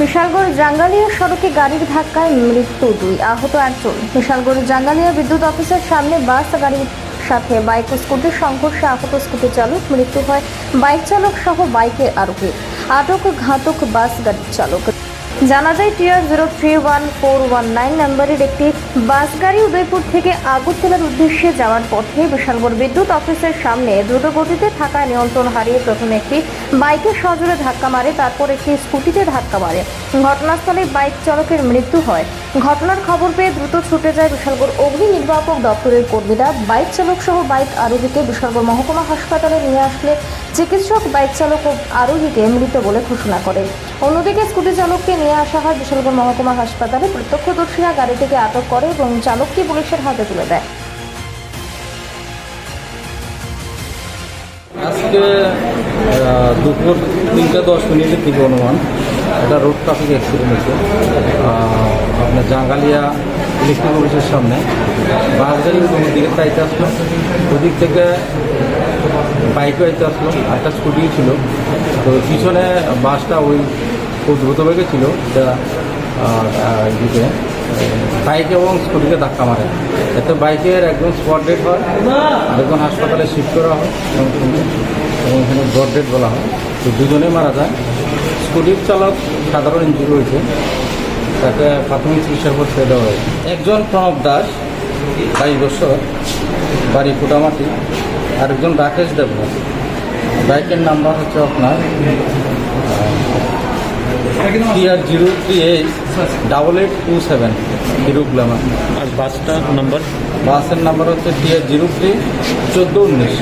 বিশালগড় জাঙ্গালিয়া সড়কে গাড়ির ধাক্কায় মৃত্যু দুই আহত একজন। বিশালগড় জাঙ্গালিয়া বিদ্যুৎ অফিসের সামনে বাস গাড়ির সাথে বাইক ও স্কুটির সংঘর্ষে আহত স্কুটি চালক মৃত্যু হয়। বাইক চালক সহ বাইকের আরোহী। আটক ঘাতক বাস গাড়ির চালক। জানা যায় TR zero three one four one nine নাম্বারের একটি বাস গাড়ি উদয়পুর থেকে আগরতলার উদ্দেশ্যে যাওয়ার পথে বিশালগড় বিদ্যুৎ অফিসের সামনে দ্রুত গতিতে থাকা নিয়ন্ত্রণ হারিয়ে প্রথমে একটি বাইকের সজোরে ধাক্কা মারে, তারপর একটি স্কুটিতে ধাক্কা মারে। ঘটনাস্থলে বাইক চালকের মৃত্যু হয়। ঘটনার খবর পেয়ে দ্রুত ছুটে যায় বিশালগড় অগ্নি নির্বাপক দপ্তরের কর্মীরা। বাইক চালক সহ বাইক আরোহীকে বিশালগড় মহকুমা হাসপাতালে নিয়ে আসলে চিকিৎসক, বাইক চালক ও আরোহীকে মৃত বলে ঘোষণা করেন। অন্যদিকে স্কুটি চালককে নিয়ে আসা হয় বিশালগড় মহকুমা হাসপাতালে। প্রত্যক্ষদর্শীরা গাড়িটিকে আটক করে এবং চালককে পুলিশের হাতে তুলে দেয়। আজকে দুপুর তিনটে দশ মিনিটের দিকে অনুমান। একটা রোড ট্রাফিক অ্যাক্সিডেন্ট হয়েছে। আপনার জাঙ্গালিয়া ইলেকট্রিক অফিসের সামনে। বাস গাড়ি ওই দিকে চাইতে আসলো, ওদিক থেকে বাইকও আইতে আসলো একটা স্কুটি ছিল। তো পিছনে বাসটা ওই খুব দ্রুত বেগে ছিল যা দিকে বাইক এবং স্কুটিকে ধাক্কা মারে। এতে বাইকের একজন স্পট ডেট হয়, আরেকজন হাসপাতালে শিফট করা হয়, এবং এবং এখানে ব্রড ডেট বলা হয়। তো দুজনেই মারা যায়। স্কুটির চালক সাধারণ ইঞ্জুরি হয়েছে তাকে প্রাথমিক চিকিৎসার পর ছেড়ে দেওয়া হয়েছে। একজন প্রণব দাস বাইশ বছর বাড়ি কুটামাটি। আরেকজন রাকেশ দেবনাথ বাইকের নাম্বার হচ্ছে আপনার three R zero three eight double eight two seven Hero Glamour আর বাসটার নাম্বার বাসের নাম্বার হচ্ছে থ্রি আর জিরো থ্রি চোদ্দ উনিশ।